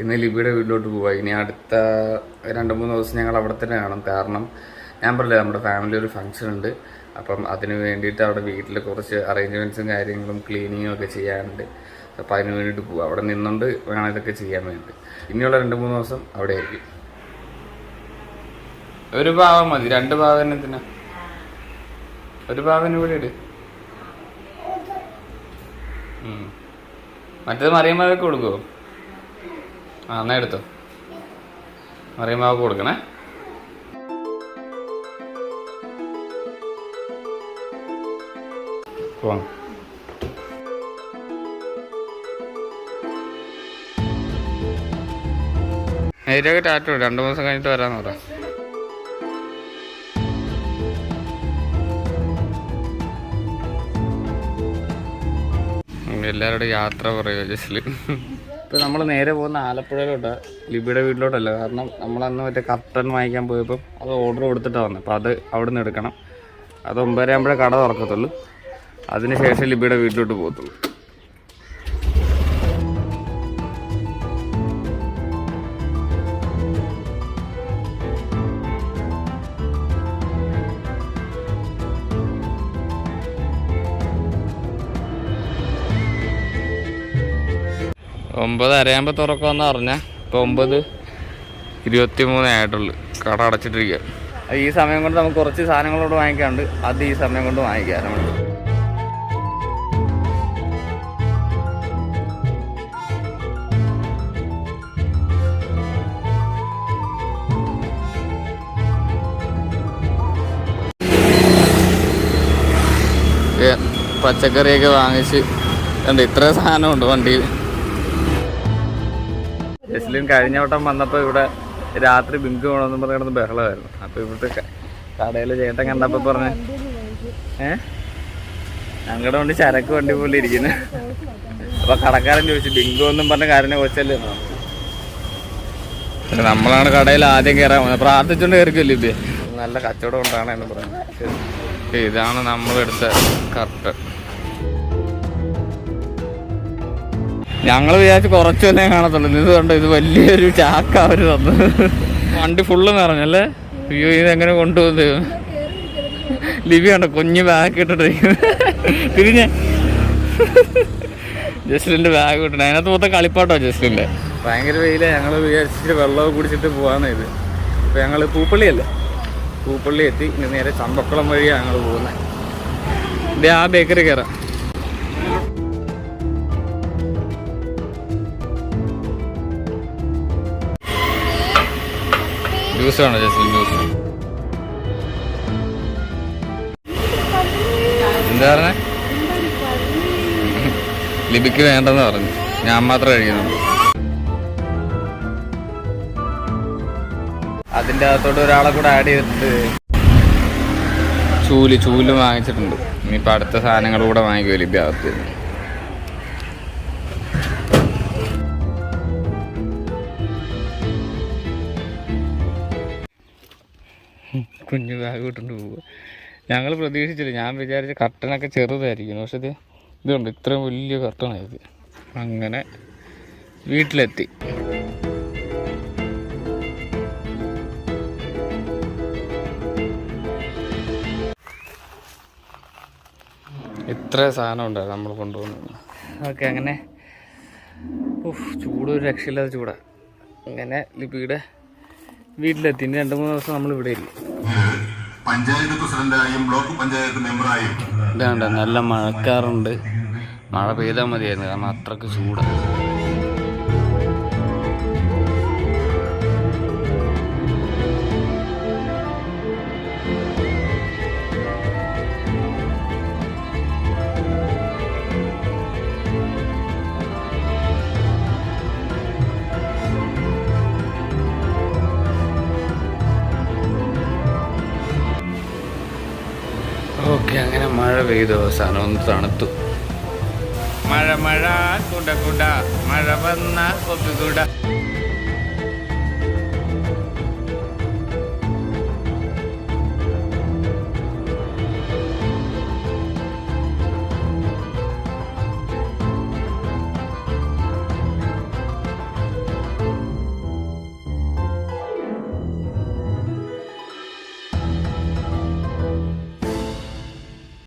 ഇന്ന് ലിബിയുടെ വീട്ടിലോട്ട് പോവാ. ഇനി അടുത്ത രണ്ട് മൂന്ന് ദിവസം ഞങ്ങൾ അവിടെ തന്നെ കാണും. കാരണം ഞാൻ പറഞ്ഞില്ലേ നമ്മുടെ ഫാമിലി ഒരു ഫംഗ്ഷൻ ഉണ്ട്. അപ്പം അതിന് വേണ്ടിയിട്ട് അവിടെ വീട്ടിൽ കുറച്ച് അറേഞ്ച്മെന്റ്സും കാര്യങ്ങളും ക്ലീനിങ്ങും ഒക്കെ ചെയ്യാനുണ്ട്. അപ്പോൾ അതിന് വേണ്ടിയിട്ട് പോവാം. അവിടെ നിന്നുകൊണ്ട് വേണം ഇതൊക്കെ ചെയ്യാൻ വേണ്ടി ഇനിയുള്ള രണ്ട് മൂന്ന് ദിവസം അവിടെ ആയിരിക്കും. ഒരു ഭാവം മതി. രണ്ട് ഭാവം എന്തിനാ? ഒരു ഭാവം ഇവിടെ ഇട്. മറ്റേത് മറിയമ്മ കൊടുക്കുമോ ആ എന്നാ എടുത്തോ. മറിയമ്മാവൊക്കെ കൊടുക്കണേ. പോവാം. നേരിയൊക്കെ ടാറ്റു രണ്ടു മാസം കഴിഞ്ഞിട്ട് വരാന്ന് പറ. ഉം, എല്ലാവരോടും യാത്ര പറയുക ജസ്റ്റിൽ. ഇപ്പൊ നമ്മൾ നേരെ പോകുന്ന ആലപ്പുഴയിലോട്ട് ലിബിയുടെ വീട്ടിലോട്ടല്ല. കാരണം നമ്മൾ അന്ന് മറ്റേ കർട്ടൻ വാങ്ങിക്കാൻ പോയപ്പോൾ അത് ഓർഡർ കൊടുത്തിട്ടാണ് വന്നത് അപ്പോൾ അത് അവിടെ നിന്ന് എടുക്കണം. അത് ഒമ്പതര ആകുമ്പോഴേ കട തുറക്കത്തുള്ളൂ. അതിന് ശേഷം ലിബിയുടെ വീട്ടിലോട്ട് പോകത്തുള്ളൂ. ഒമ്പത് അരയാകുമ്പോൾ തുറക്കുമെന്ന് പറഞ്ഞ. ഇപ്പോൾ ഒമ്പത് ഇരുപത്തി മൂന്നേ ആയിട്ടുള്ളൂ. കട അടച്ചിട്ടിരിക്കുക ഈ സമയം കൊണ്ട് നമുക്ക് കുറച്ച് സാധനങ്ങളോട് വാങ്ങിക്കാണ്ട് അത് ഈ സമയം കൊണ്ട് വാങ്ങിക്കാം. നമ്മൾ പച്ചക്കറിയൊക്കെ വാങ്ങിച്ച് കണ്ട് ഇത്ര സാധനമുണ്ട് വണ്ടിയിൽ. ജസ്ലിൻ കഴിഞ്ഞ വട്ടം വന്നപ്പോൾ ഇവിടെ രാത്രി ബിങ്ക് വേണമെന്ന് പറഞ്ഞ് കിടന്ന് ബഹളമായിരുന്നു. അപ്പോൾ ഇവിടുത്തെ കടയിൽ ചേട്ടൻ കണ്ടപ്പോൾ പറഞ്ഞ് ഏ? ഞങ്ങളുടെ വണ്ടി ചരക്ക് വണ്ടി പോലെ ഇരിക്കുന്നു. അപ്പൊ കടക്കാരൻ ചോദിച്ചു ബിങ്കു എന്നും പറഞ്ഞ കാരനെ കൊച്ചല്ലേ. പിന്നെ നമ്മളാണ് കടയിൽ ആദ്യം കയറാൻ പോകുന്നത് പ്രാർത്ഥിച്ചുകൊണ്ട് കയറിക്കല്ലോ ഇല്ലേ? നല്ല കച്ചവടം ഉണ്ടാണ് എന്ന് പറഞ്ഞു. ഇതാണ് നമ്മളെടുത്ത കർട്ടൻ ഞങ്ങൾ വിചാരിച്ച് കുറച്ച് തന്നെ കാണത്തുള്ളൂ. ഇത് കണ്ടോ ഇത് വലിയൊരു ചാക്ക അവർ തന്നു. വണ്ടി ഫുള്ള് നിറഞ്ഞല്ലേ അയ്യോ ഇത് എങ്ങനെ കൊണ്ടുപോകുന്നത് ലിവി കണ്ടോ കുഞ്ഞ് ബാഗ് ഇട്ടിട്ടിരിക്കുന്നത് തിരിഞ്ഞേ. ജസ്ലിന്റെ ബാഗ് ഇട്ടു അതിനകത്ത് മൊത്തം കളിപ്പാട്ടോ ജസ്ലിന്റെ ഭയങ്കര വെയിലാണ് ഞങ്ങൾ വിചാരിച്ചിട്ട് വെള്ളമൊക്കെ കുടിച്ചിട്ട് പോകാന്ന് ഇത്. ഇപ്പൊ ഞങ്ങൾ പൂപ്പള്ളിയല്ലേ? പൂപ്പള്ളി എത്തി. ഇനി നേരെ ചമ്പക്കുളം വഴിയാണ് ഞങ്ങൾ പോകുന്നത് ഇതേ ആ ബേക്കറി കയറാം ജസ്ലിൻ ജ്യൂസ് എന്താ പറഞ്ഞേ? ലിബിക്ക് വേണ്ടെന്ന് പറഞ്ഞു. ഞാൻ മാത്രം കഴിക്കുന്നുള്ളൂ അതിന്റെ അകത്തോട്ട് ഒരാളെ കൂടെ ആഡ് ചെയ്തിട്ട് ചൂൽ ചൂൽ വാങ്ങിച്ചിട്ടുണ്ട്. ഇനിയിപ്പോൾ അടുത്ത സാധനങ്ങൾ കൂടെ വാങ്ങിക്കുമോ ലിബി അകത്ത്? കുഞ്ഞു ബാഗ് ഇട്ടുകൊണ്ട് പോവുക. ഞങ്ങൾ പ്രതീക്ഷിച്ചില്ല. ഞാൻ വിചാരിച്ച കർട്ടനൊക്കെ ചെറുതായിരിക്കും പക്ഷെ ഇത് ഇതുണ്ട്. ഇത്രയും വലിയ കർട്ടനായത് അങ്ങനെ വീട്ടിലെത്തി. ഇത്ര സാധനം ഉണ്ടായിരുന്നു നമ്മൾ കൊണ്ടുപോകുന്നത് ഓക്കെ അങ്ങനെ. ചൂട് ഒരു രക്ഷയില്ലാതെ ചൂടാ. അങ്ങനെ ലിപിയുടെ വീട്ടിലെത്തി. ഇനി രണ്ട് മൂന്ന് ദിവസം നമ്മൾ ഇവിടെ ഇല്ല പഞ്ചായത്ത് പ്രസിഡന്റായും ബ്ലോക്ക് പഞ്ചായത്ത് മെമ്പറായും. ഇതാണ്ട് നല്ല മഴക്കാറുണ്ട്. മഴ പെയ്താൽ മതിയായിരുന്നു കാരണം അത്രയ്ക്ക് ചൂടാണ് പെയ്തു അവസാനം തണുത്തു. മഴ മഴ കുട കുട മഴ വന്ന കൊപ്പി കുട